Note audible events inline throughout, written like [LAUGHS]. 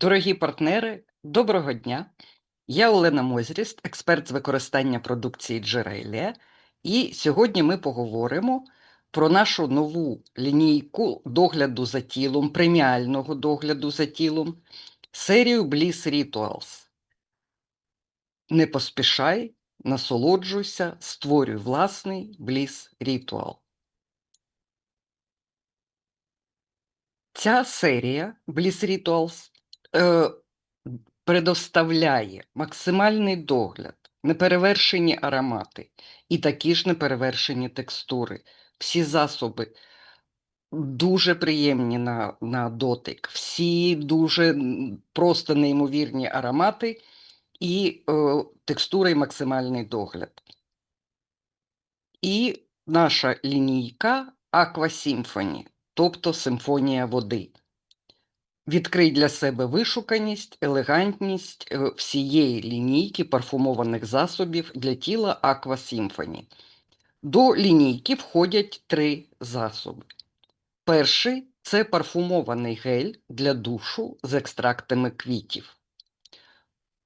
Дорогі партнери, доброго дня! Я Олена Мозріст, експерт з використання продукції Джерелія, і сьогодні ми поговоримо про нашу нову лінійку догляду за тілом, преміального догляду за тілом, серію Bliss Rituals. Не поспішай, насолоджуйся, створюй власний Bliss Ritual. Ця серія Bliss Rituals е, предоставляє максимальний догляд, неперевершені аромати і такі ж неперевершені текстури. Всі засоби дуже приємні на, на дотик, всі дуже просто неймовірні аромати і е, текстура і максимальний догляд. І наша лінійка Aqua Symphony, тобто симфонія води. Відкрий для себе вишуканість, елегантність е, всієї лінійки парфумованих засобів для тіла Aqua Symphony. До лінійки входять три засоби. Перший це парфумований гель для душу з екстрактами квітів.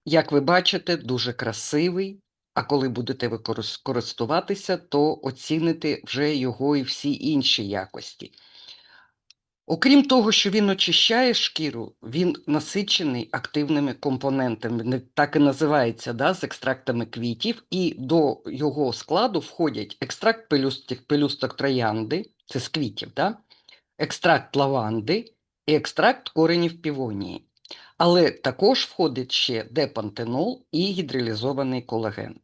Як ви бачите, дуже красивий, а коли будете користуватися, то оціните вже його і всі інші якості. Окрім того, що він очищає шкіру, він насичений активними компонентами, так і називається, да, з екстрактами квітів, і до його складу входять екстракт пелюсток, пелюсток троянди, це з квітів, да? екстракт лаванди і екстракт коренів півонії. Але також входить ще депантенол і гідролізований колаген.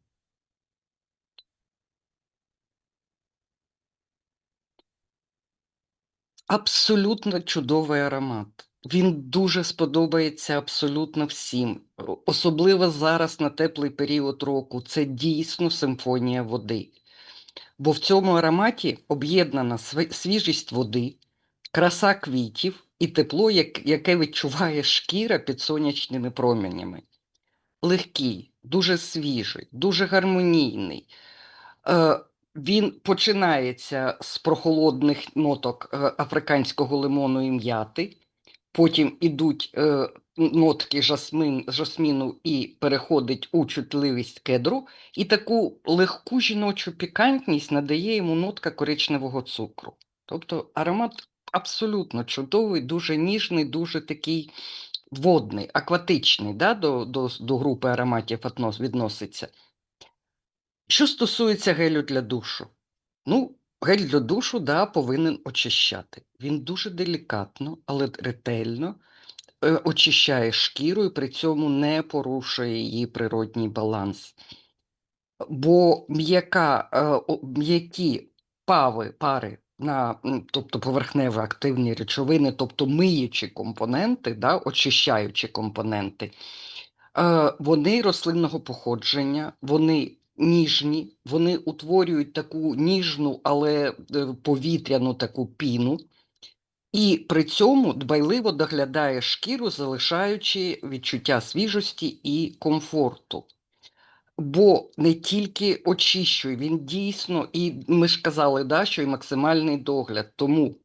Абсолютно чудовий аромат. Він дуже сподобається абсолютно всім. Особливо зараз на теплий період року. Це дійсно симфонія води. Бо в цьому ароматі об'єднана свіжість води, краса квітів і тепло, яке відчуває шкіра під сонячними променями. Легкий, дуже свіжий, дуже гармонійний. Він починається з прохолодних ноток е, африканського лимону і м'яти, потім ідуть е, нотки жасмин, жасміну і переходить у чутливість кедру, і таку легку жіночу пікантність надає йому нотка коричневого цукру. Тобто аромат абсолютно чудовий, дуже ніжний, дуже такий водний, акватичний, да, до, до, до групи ароматів відноситься. Що стосується гелю для душу, ну, гель для душу, да, повинен очищати. Він дуже делікатно, але ретельно е, очищає шкіру і при цьому не порушує її природній баланс. Бо м'яка, е, м'які пави, пари, на, тобто поверхнево активні речовини, тобто миючі компоненти, да, очищаючі компоненти, Е, Вони рослинного походження, вони ніжні, вони утворюють таку ніжну, але е, повітряну таку піну, і при цьому дбайливо доглядає шкіру, залишаючи відчуття свіжості і комфорту. Бо не тільки очищує, він дійсно, і ми ж казали, да, що і максимальний догляд. Тому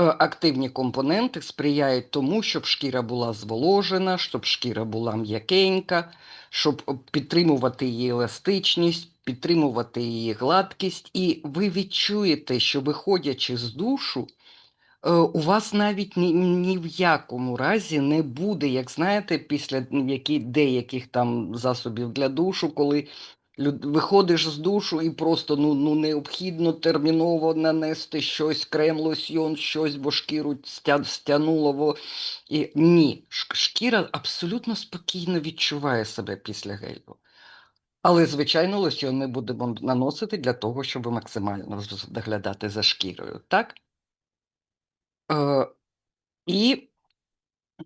активні компоненти сприяють тому, щоб шкіра була зволожена, щоб шкіра була м'якенька, щоб е, підтримувати її еластичність, підтримувати її гладкість. І ви відчуєте, що виходячи з душу, е, у вас навіть ні, ні в якому разі не буде, як знаєте, після які, деяких там засобів для душу, коли виходиш з душу і просто ну, ну, необхідно терміново нанести щось, крем, лосьйон, щось, бо шкіру стя, стянуло. Во... І, ні, шкіра абсолютно спокійно відчуває себе після гелю. Але, звичайно, лосьйон ми будемо наносити для того, щоб максимально доглядати за шкірою, так? Е, і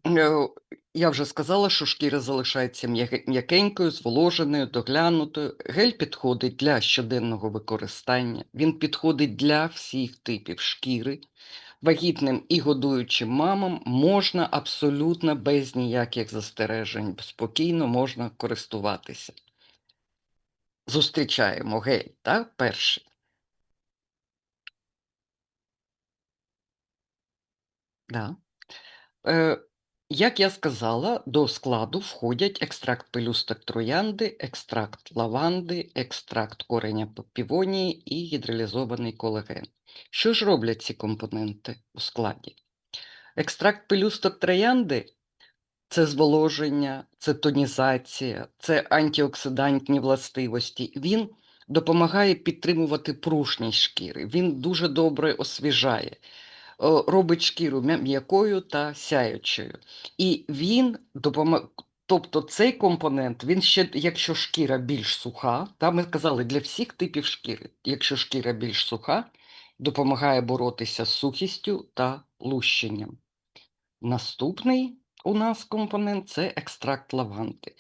е, я вже сказала, що шкіра залишається м'якенькою, зволоженою, доглянутою. Гель підходить для щоденного використання, він підходить для всіх типів шкіри. Вагітним і годуючим мамам можна абсолютно без ніяких застережень, спокійно можна користуватися. Зустрічаємо гель, так, перший. Да. Е, Як я сказала, до складу входять екстракт пелюсток троянди, екстракт лаванди, екстракт кореня півонії і гідролізований колаген. Що ж роблять ці компоненти у складі? Екстракт пелюсток троянди це зволоження, це тонізація, це антиоксидантні властивості. Він допомагає підтримувати пружність шкіри. Він дуже добре освіжає, робить шкіру м'якою та сяючою. І він допомагає. Тобто цей компонент, він ще, якщо шкіра більш суха, та ми казали для всіх типів шкіри, якщо шкіра більш суха, допомагає боротися з сухістю та лущенням. Наступний у нас компонент це екстракт лаванди.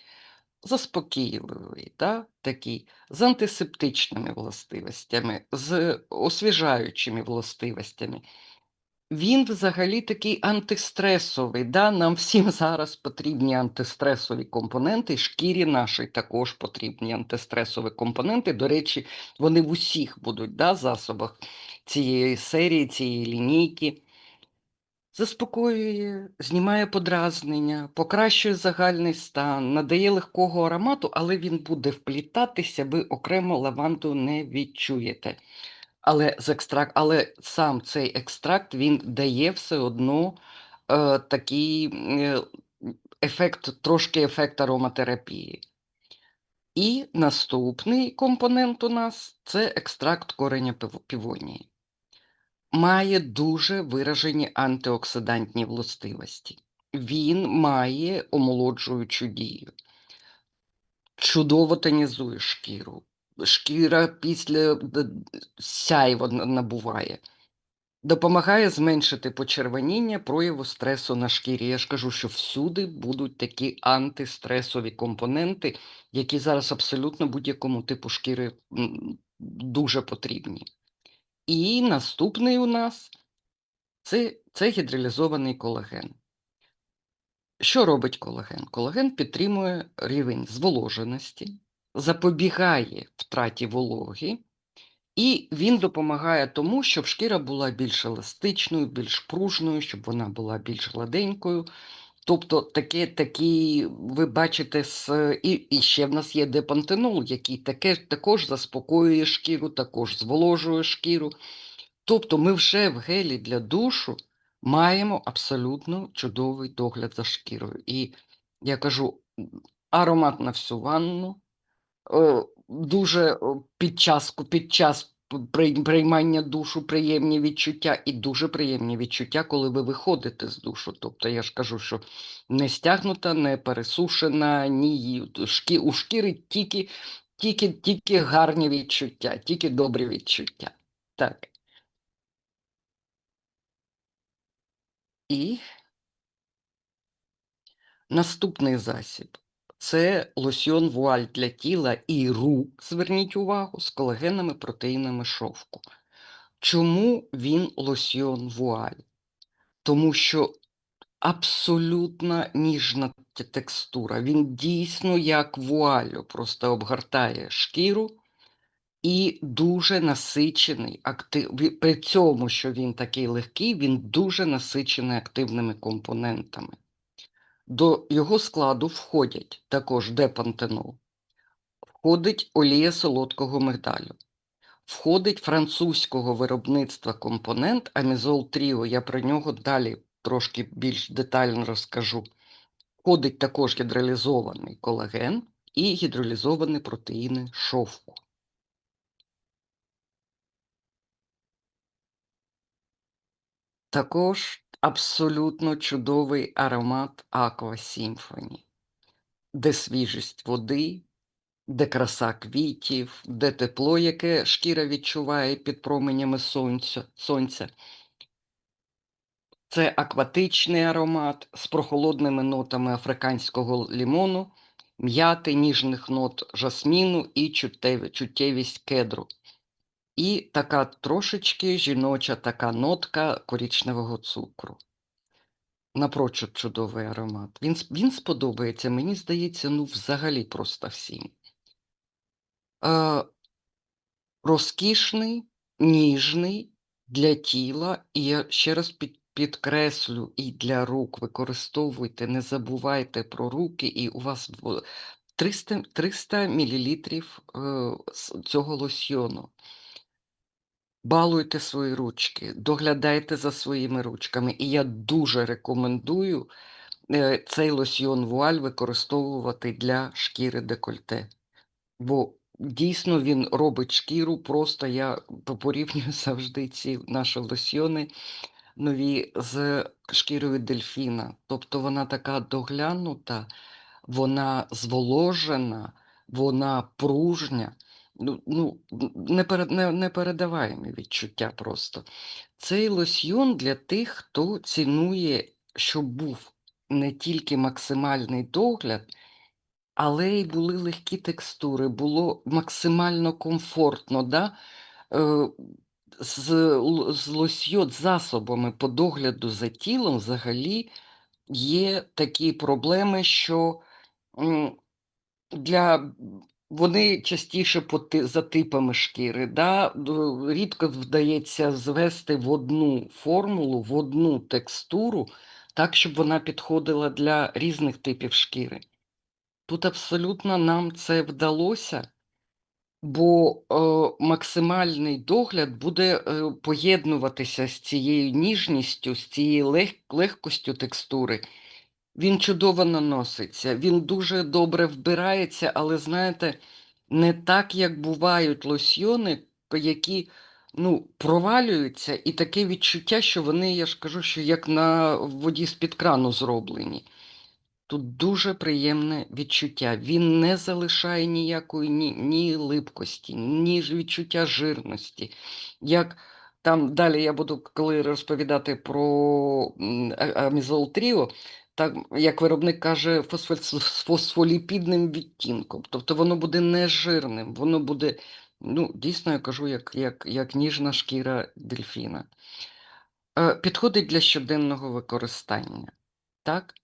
Заспокійливий, да? такий, з антисептичними властивостями, з освіжаючими властивостями. Він взагалі такий антистресовий. Да? Нам всім [LAUGHS] зараз потрібні антистресові компоненти. Шкірі нашій також потрібні антистресові компоненти. До речі, вони в усіх будуть да, засобах цієї серії, цієї лінійки. Заспокоює, знімає подразнення, покращує загальний стан, надає легкого аромату, але він буде вплітатися, ви окремо лаванду не відчуєте. Але, з екстракт, але сам цей екстракт він дає все одно е, такий е, ефект, трошки ефект ароматерапії. І наступний компонент у нас це екстракт кореня півонії має дуже виражені антиоксидантні властивості. Він має омолоджуючу дію, чудово тонізує шкіру. Шкіра після сяйво набуває, допомагає зменшити почервоніння прояву стресу на шкірі. Я ж кажу, що всюди будуть такі антистресові компоненти, які зараз абсолютно будь-якому типу шкіри дуже потрібні. І наступний у нас це, це гідролізований колаген. Що робить колаген? Колаген підтримує рівень зволоженості, запобігає втраті вологи, і він допомагає тому, щоб шкіра була більш еластичною, більш пружною, щоб вона була більш гладенькою. Тобто, таке, такі, ви бачите, з, і, і ще в нас є депантенол, який таке, також заспокоює шкіру, також зволожує шкіру. Тобто ми вже в гелі для душу маємо абсолютно чудовий догляд за шкірою. І я кажу, аромат на всю ванну, дуже під час, під час приймання душу приємні відчуття, і дуже приємні відчуття, коли ви виходите з душу. Тобто я ж кажу, що не стягнута, не пересушена, ні шкі, у шкіри тільки, тільки, тільки гарні відчуття, тільки добрі відчуття. Так. І наступний засіб це лосьйон вуаль для тіла і рук, зверніть увагу, з колагенами протеїнами шовку. Чому він лосьйон вуаль? Тому що абсолютно ніжна текстура. Він дійсно як вуалю, просто обгортає шкіру і дуже насичений актив. При цьому, що він такий легкий, він дуже насичений активними компонентами. До його складу входять також депантенол, входить олія солодкого мигдалю, входить французького виробництва компонент Амізол Тріо. Я про нього далі трошки більш детально розкажу. Входить також гідролізований колаген і гідролізовані протеїни шовку. Також абсолютно чудовий аромат Aqua Symphony, де свіжість води, де краса квітів, де тепло, яке шкіра відчуває під променями сонця. сонця. Це акватичний аромат з прохолодними нотами африканського лімону, м'яти, ніжних нот жасміну і чуттєвість кедру. І така трошечки жіноча така нотка корічневого цукру. Напрочуд чудовий аромат. Він, він сподобається, мені здається, ну взагалі просто всім. Е, розкішний, ніжний для тіла, і я ще раз під, підкреслю, і для рук використовуйте, не забувайте про руки, і у вас 300 300 мілілітрів, е, цього лосьйону. Балуйте свої ручки, доглядайте за своїми ручками. І я дуже рекомендую, е, цей лосьйон вуаль використовувати для шкіри декольте. Бо дійсно він робить шкіру просто я порівнюю [LAUGHS] завжди ці наші лосьйони нові з шкірою дельфіна. Тобто вона така доглянута, вона зволожена, вона пружня. Ну ну, не пере непередаваємі відчуття просто. Цей лосьйон для тих, хто цінує, щоб був не тільки максимальний догляд, але й були легкі текстури, було максимально комфортно, да? Е, з з лосьйон засобами по догляду за тілом взагалі є такі проблеми, що, для вони частіше по за типами шкіри, да, рідко вдається звести в одну формулу, в одну текстуру, так, щоб вона підходила для різних типів шкіри. Тут абсолютно нам це вдалося, бо, е, максимальний догляд буде, е, поєднуватися з цією ніжністю, з цією лег легкостю текстури. Він чудово наноситься, він дуже добре вбирається, але знаєте, не так, як бувають лосьйони, які, ну, провалюються, і таке відчуття, що вони, я ж кажу, що як на воді з-під крану зроблені. Тут дуже приємне відчуття. Він не залишає ніякої ні ні липкості, ні відчуття жирності. Як там далі я буду, коли розповідати про, Амізол Тріо, так як виробник каже, фосфоль з фосфоліпідним відтінком. Тобто воно буде не жирним, воно буде, ну, дійсно, я кажу, як як як ніжна шкіра дельфіна. Е, підходить для щоденного використання, так?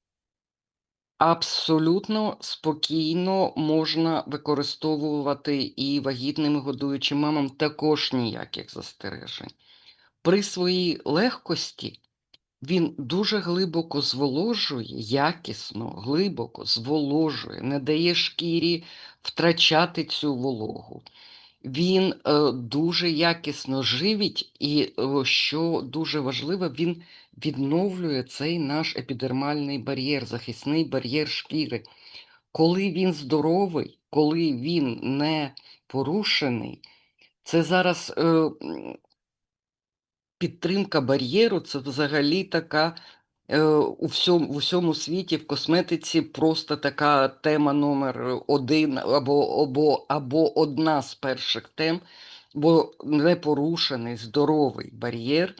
Абсолютно спокійно можна використовувати і вагітним, і годуючим мамам також ніяких застережень. При своїй легкості він дуже глибоко зволожує, якісно, глибоко зволожує, не дає шкірі втрачати цю вологу. Він, е, дуже якісно живить і, е, що дуже важливо, він відновлює цей наш епідермальний бар'єр, захисний бар'єр шкіри. Коли він здоровий, коли він не порушений, це зараз, е, підтримка бар'єру це взагалі така, е, у всьому в усьому світі в косметиці просто така тема номер 1 або або або одна з перших тем, бо непорушений здоровий бар'єр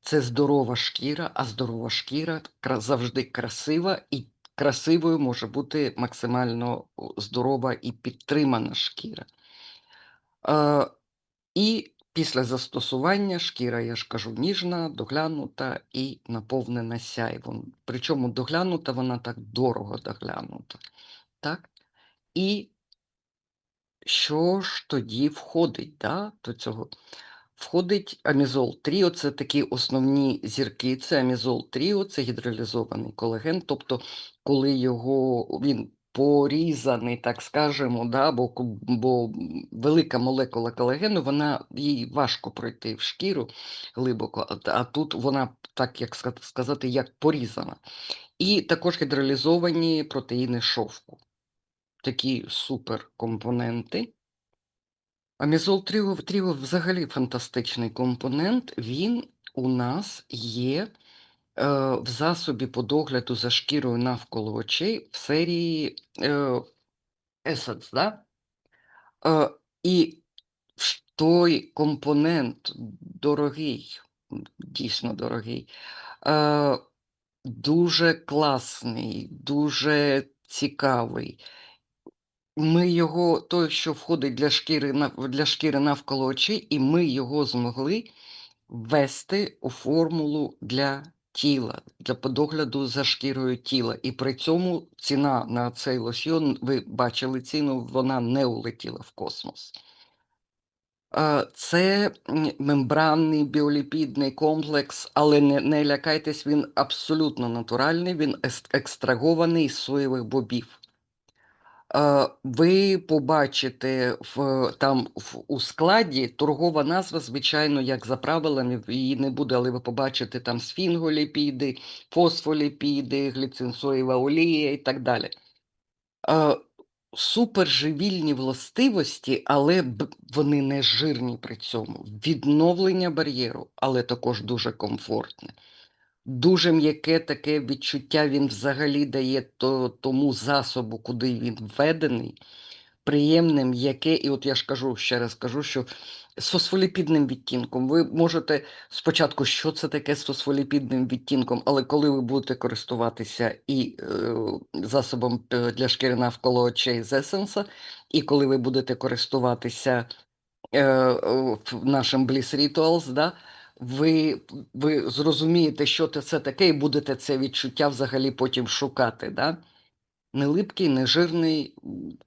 це здорова шкіра, а здорова шкіра завжди красива, і красивою може бути максимально здорова і підтримана шкіра. Е, і після застосування шкіра, я ж кажу, ніжна, доглянута і наповнена сяйвом. Причому доглянута вона так дорого доглянута. Так? І що ж тоді входить, да, до цього? Входить Амізол Тріо, це такі основні зірки. Це Амізол Тріо, це гідролізований колаген. Тобто, коли його він порізаний, так скажемо, да, бо бо велика молекула колагену, вона їй важко пройти в шкіру глибоко, а, тут вона, так як сказати, як порізана. І також гідролізовані протеїни шовку. Такі суперкомпоненти. Амізол Тріо взагалі фантастичний компонент. Він у нас є, е, в засобі по догляду за шкірою навколо очей в серії, е, Essence, да? Е, і той компонент дорогий, дійсно дорогий, е, дуже класний, дуже цікавий. Ми його той, що входить для шкіри для шкіри навколо очей, і ми його змогли ввести у формулу для тіла, для догляду за шкірою тіла. І при цьому ціна на цей лосьйон, ви бачили ціну, вона не улетіла в космос. Це, мембранний біоліпідний комплекс, але не не лякайтесь, він абсолютно натуральний, він екстрагований з соєвих бобів. Е, ви побачите в там в у складі торгова назва, звичайно, як за правилами, її не буде, але ви побачите там сфінголіпіди, фосфоліпіди, гліцинсоєва олія і так далі. Е, суперживільні властивості, але вони не жирні при цьому. Відновлення бар'єру, але також дуже комфортне. Дуже м'яке таке відчуття він взагалі дає то тому засобу, куди він введений. Приємне, м'яке, і от я ж кажу, ще раз кажу, що з фосфоліпідним відтінком. Ви можете спочатку, що це таке з фосфоліпідним відтінком, але коли ви будете користуватися і е, засобом е, для шкіри навколо очей з Есенса, і коли ви будете користуватися е, е, нашим Bliss Rituals, да, ви ви зрозумієте, що це таке, і будете це відчуття взагалі потім шукати. Да? Не липкий, не жирний,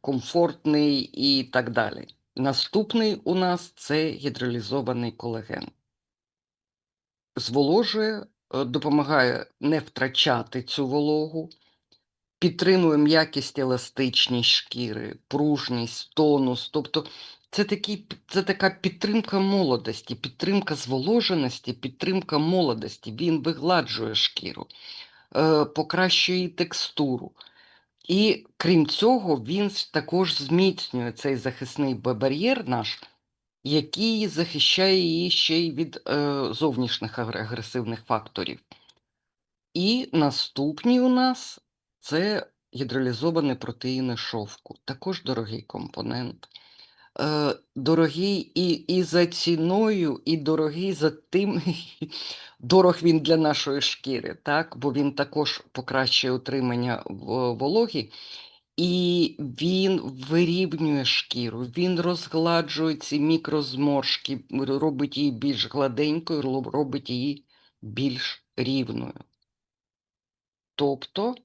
комфортний і так далі. Наступний у нас це гідролізований колаген. Зволожує, е, допомагає не втрачати цю вологу, підтримує м'якість, еластичність шкіри, пружність, тонус. Тобто це такий, це така підтримка молодості, підтримка зволоженості, підтримка молодості. Він вигладжує шкіру, е, покращує текстуру. І крім цього, він також зміцнює цей захисний бар'єр наш, який захищає її ще й від е, зовнішніх агресивних факторів. І наступні у нас це гідролізовані протеїни шовку, також дорогий компонент. Е, Дорогий і і за ціною, і дорогий за тим, [LAUGHS] дорог він для нашої шкіри, так? бо він також покращує утримання вологі. І він вирівнює шкіру, він розгладжує ці мікрозморшки, робить її більш гладенькою, робить її більш рівною. Тобто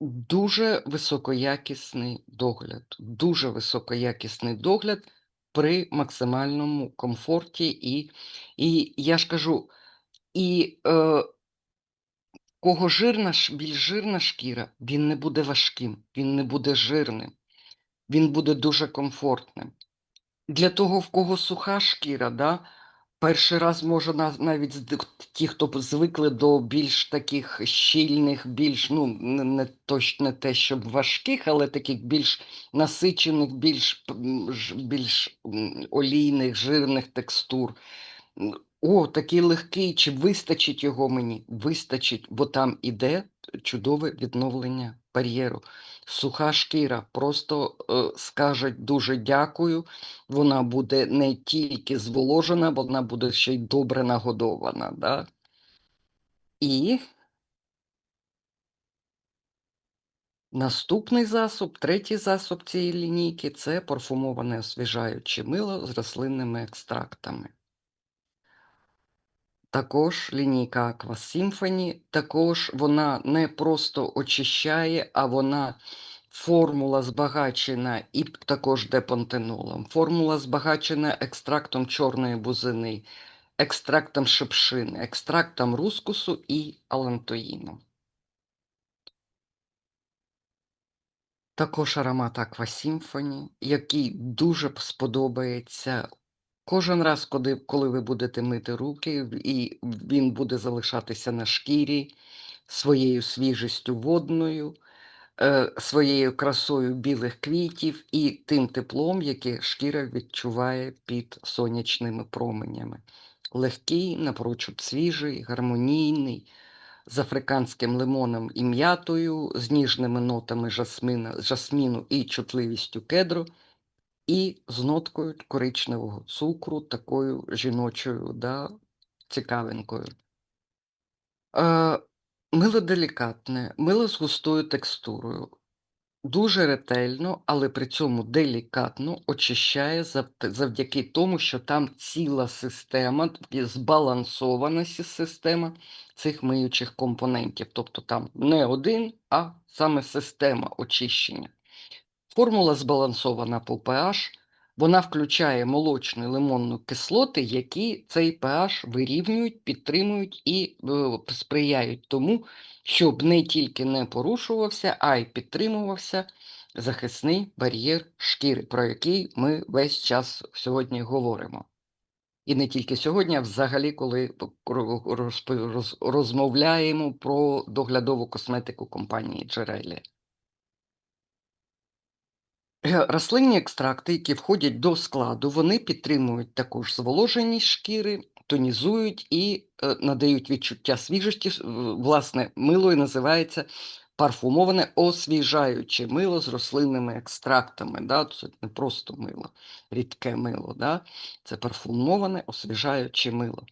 дуже високоякісний догляд, дуже високоякісний догляд при максимальному комфорті. І і я ж кажу, і е, кого жирна, більш жирна шкіра, він не буде важким, він не буде жирним, він буде дуже комфортним. Для того, в кого суха шкіра, да, перший раз може навіть ті, хто звикли до більш таких щільних, більш, ну, не точно те, щоб важких, але таких більш насичених, більш більш олійних, жирних текстур. О, такий легкий, чи вистачить його мені? Вистачить, бо там іде чудове відновлення бар'єру. Суха шкіра просто е, скажуть дуже дякую. Вона буде не тільки зволожена, вона буде ще й добре нагодована. Да? І наступний засоб, третій засоб цієї лінійки це парфумоване освіжаюче мило з рослинними екстрактами. Також лінійка Aqua Symphony, також вона не просто очищає, а вона формула збагачена і також депантенолом. Формула збагачена екстрактом чорної бузини, екстрактом шипшини, екстрактом рускусу і алантоїну. Також аромат Aqua Symphony, який дуже сподобається Кожен раз, коли коли ви будете мити руки, і він буде залишатися на шкірі своєю свіжістю водною, е, своєю красою білих квітів і тим теплом, яке шкіра відчуває під сонячними променями. Легкий, напрочуд свіжий, гармонійний, з африканським лимоном і м'ятою, з ніжними нотами жасмина, жасміну і чутливістю кедру і з ноткою коричневого цукру, такою жіночою, да, цікавинкою. Е, Мило делікатне, мило з густою текстурою. Дуже ретельно, але при цьому делікатно очищає завдяки тому, що там ціла система, збалансована система цих миючих компонентів. Тобто там не один, а саме система очищення. Формула збалансована по pH, Вона включає молочну лимонну кислоти, які цей pH вирівнюють, підтримують і е, сприяють тому, щоб не тільки не порушувався, а й підтримувався захисний бар'єр шкіри, про який ми весь час сьогодні говоримо. І не тільки сьогодні, а взагалі, коли розмовляємо про доглядову косметику компанії Джерелі. Е, Рослинні екстракти, які входять до складу, вони підтримують також зволоженість шкіри, тонізують і е, надають відчуття свіжості. Власне, мило і називається парфумоване освіжаюче мило з рослинними екстрактами. Да? Це не просто мило, рідке мило. Да? Це парфумоване освіжаюче мило.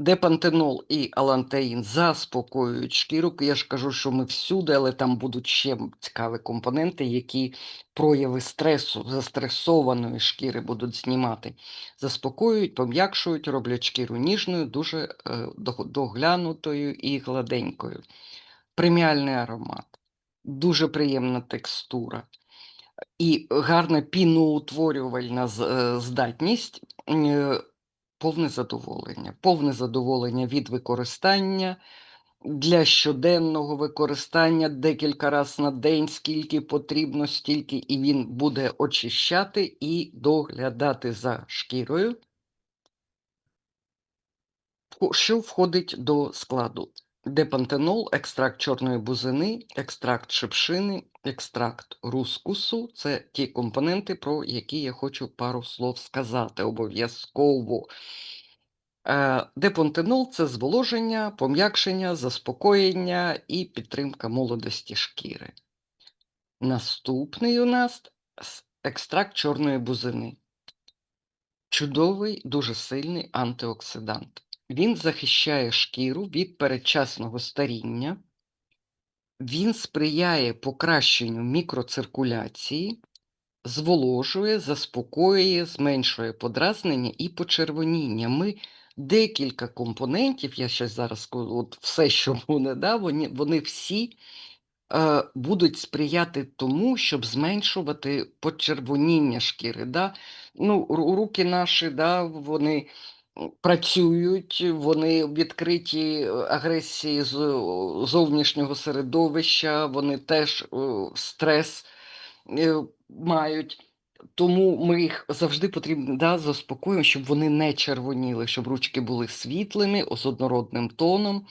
Де пантенол і алантеїн заспокоюють шкіру. Я ж кажу, що ми всюди, але там будуть ще цікаві компоненти, які прояви стресу, застресованої шкіри будуть знімати. Заспокоюють, пом'якшують, роблять шкіру ніжною, дуже е, доглянутою і гладенькою. Преміальний аромат, дуже приємна текстура і гарна піноутворювальна е, здатність. Повне задоволення. Повне задоволення від використання для щоденного використання декілька разів на день, скільки потрібно, стільки і він буде очищати і доглядати за шкірою. Що входить до складу? Депантенол, екстракт чорної бузини, екстракт шипшини, екстракт рускусу це ті компоненти, про які я хочу пару слов сказати обов'язково. Е, Депантенол це зволоження, пом'якшення, заспокоєння і підтримка молодості шкіри. Наступний у нас екстракт чорної бузини. Чудовий, дуже сильний антиоксидант. Він захищає шкіру від передчасного старіння, він сприяє покращенню мікроциркуляції, зволожує, заспокоює, зменшує подразнення і почервоніння. Ми декілька компонентів, я ще зараз от все, що буде, да, вони, вони всі е, будуть сприяти тому, щоб зменшувати почервоніння шкіри. Да? Ну, руки наші, да, вони працюють, вони відкриті е, агресії з зовнішнього середовища, вони теж стрес е, мають. Тому ми їх завжди потрібно да, заспокоюємо, щоб вони не червоніли, щоб ручки були світлими, з однородним тоном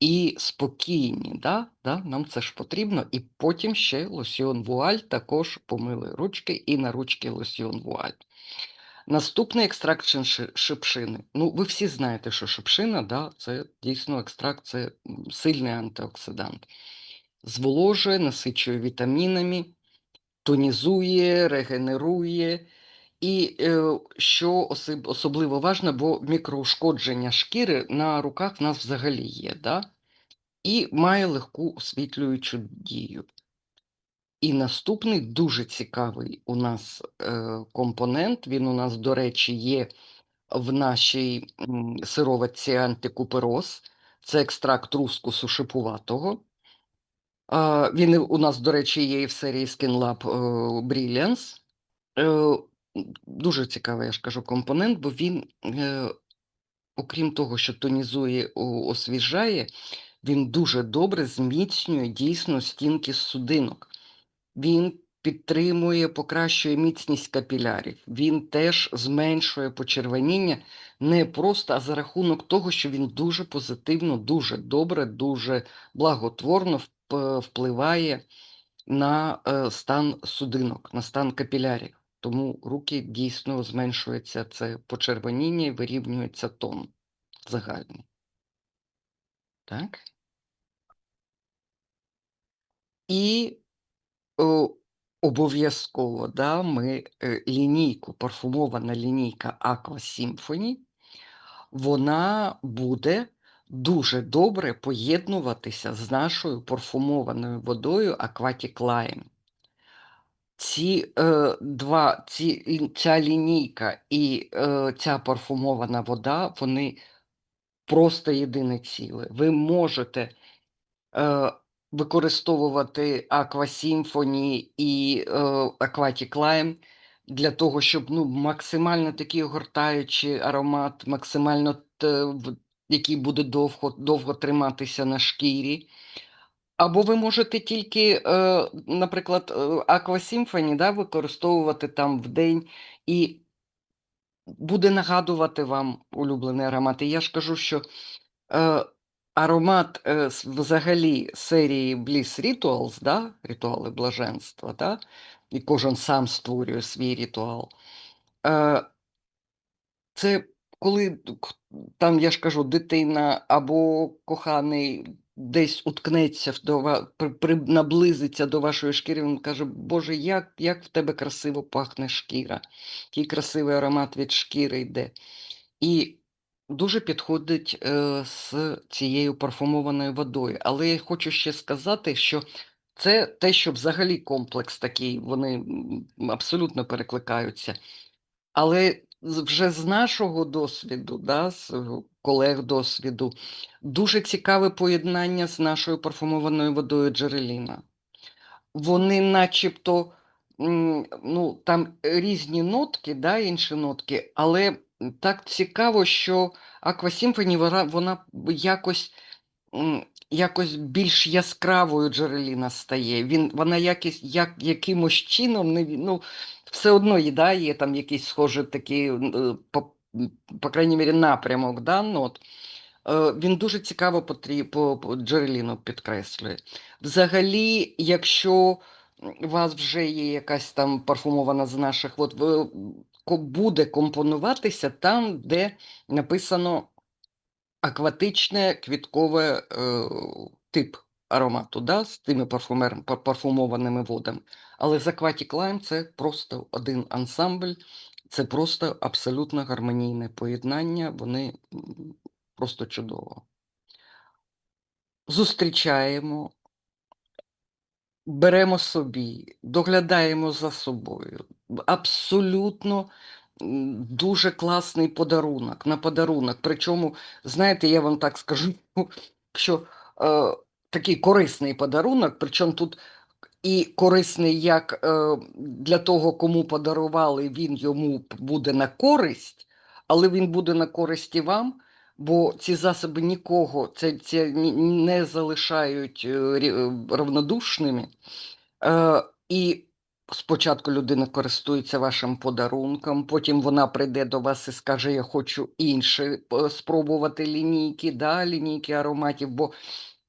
і спокійні. Да? Да? Нам це ж потрібно. І потім ще лосьйон вуаль, також помили ручки і на ручки лосьйон вуаль. Наступний екстракт шипшини. Ну, ви всі знаєте, що шипшина, да, це дійсно екстракт, це сильний антиоксидант. Зволожує, насичує вітамінами, тонізує, регенерує. І е, що особливо важливо, бо мікроушкодження шкіри на руках в нас взагалі є, да? і має легку освітлюючу дію. І наступний дуже цікавий у нас е, компонент. Він у нас, до речі, є в нашій м, сироватці антикупероз. Це екстракт рускусу шипуватого. А, Він у нас, до речі, є і в серії Skin Lab е, Brilliance. Е, Дуже цікавий, я ж кажу, компонент, бо він, е, окрім того, що тонізує, освіжає, він дуже добре зміцнює дійсно стінки судинок. Він підтримує, покращує міцність капілярів. Він теж зменшує почервоніння не просто, а за рахунок того, що він дуже позитивно, дуже добре, дуже благотворно впливає на е, стан судинок, на стан капілярів. Тому руки дійсно зменшується це почервоніння і вирівнюється тон загальний. Так? І обов'язково да, ми е, лінійку, парфумована лінійка Aqua Symphony, вона буде дуже добре поєднуватися з нашою парфумованою водою Aquatic Lime. Ці е, два, ці, ця лінійка і е, ця парфумована вода, вони просто єдине ціле. Ви можете е, використовувати Aqua Symphony і е, Aquatic Lime для того, щоб, ну, максимально такий огортаючий аромат, максимально в який буде довго довго триматися на шкірі. Або ви можете тільки, е, наприклад, е, Aqua Symphony, да, використовувати там вдень і буде нагадувати вам улюблений аромат. І я ж кажу, що, е, аромат, е, взагалі серії Bliss Rituals, да, ритуали блаженства, да, і кожен сам створює свій ритуал. Е це коли там, я ж кажу, дитина або коханий десь уткнеться до при наблизиться до вашої шкіри, він каже: "Боже, як як в тебе красиво пахне шкіра, який красивий аромат від шкіри йде". І дуже підходить, е, з цією парфумованою водою. Але я хочу ще сказати, що це те, що взагалі комплекс такий, вони, абсолютно перекликаються. Але вже з нашого досвіду, да, з колег досвіду, дуже цікаве поєднання з нашою парфумованою водою Джереліна. Вони начебто, ну, там різні нотки, да, інші нотки, але, так цікаво, що Symphony вона вона якось, якось більш яскравою Джереліна стає. Він вона якісь як якимось чином не ну, все одно є, да, є там якийсь схожий такий, по по крайній мірі, напрямок, да, нот. Е, він дуже цікаво потрі по по Джереліну підкреслює. Взагалі, якщо, у вас вже є якась там парфумована з наших ко буде компонуватися там, де написано акватичне квіткове, е, тип аромату, да, з тими парфумер парфумованими водами. Але з Aquatic Lime це просто один ансамбль, це просто абсолютно гармонійне поєднання, вони, просто чудово. Зустрічаємо беремо собі, доглядаємо за собою. Абсолютно, дуже класний подарунок на подарунок. Причому, знаєте, я вам так скажу, [LAUGHS] що, е, такий корисний подарунок, причому тут і корисний як, е, для того, кому подарували, він йому буде на користь, але він буде на користь і вам, бо ці засоби нікого це це не залишають, е, е, равнодушними. Е, і спочатку людина користується вашим подарунком, потім вона прийде до вас і скаже: "Я хочу інші спробувати лінійки", да, лінійки ароматів, бо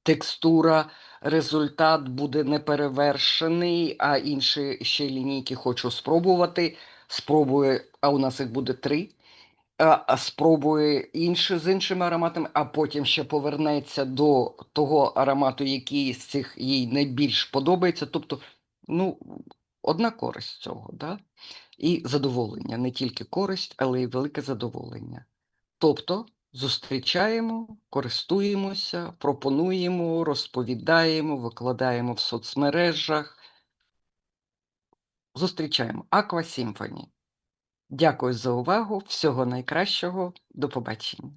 текстура, результат буде неперевершений, а інші ще лінійки хочу спробувати. Спробує, а у нас їх буде 3, спробує інші з іншими ароматами, а потім ще повернеться до того аромату, який з цих їй найбільш подобається. Тобто, ну, одна користь цього, да, і задоволення. Не тільки користь, але й велике задоволення. Тобто зустрічаємо, користуємося, пропонуємо, розповідаємо, викладаємо в соцмережах. Зустрічаємо. Aqua Symphony. Дякую за увагу. Всього найкращого. До побачення.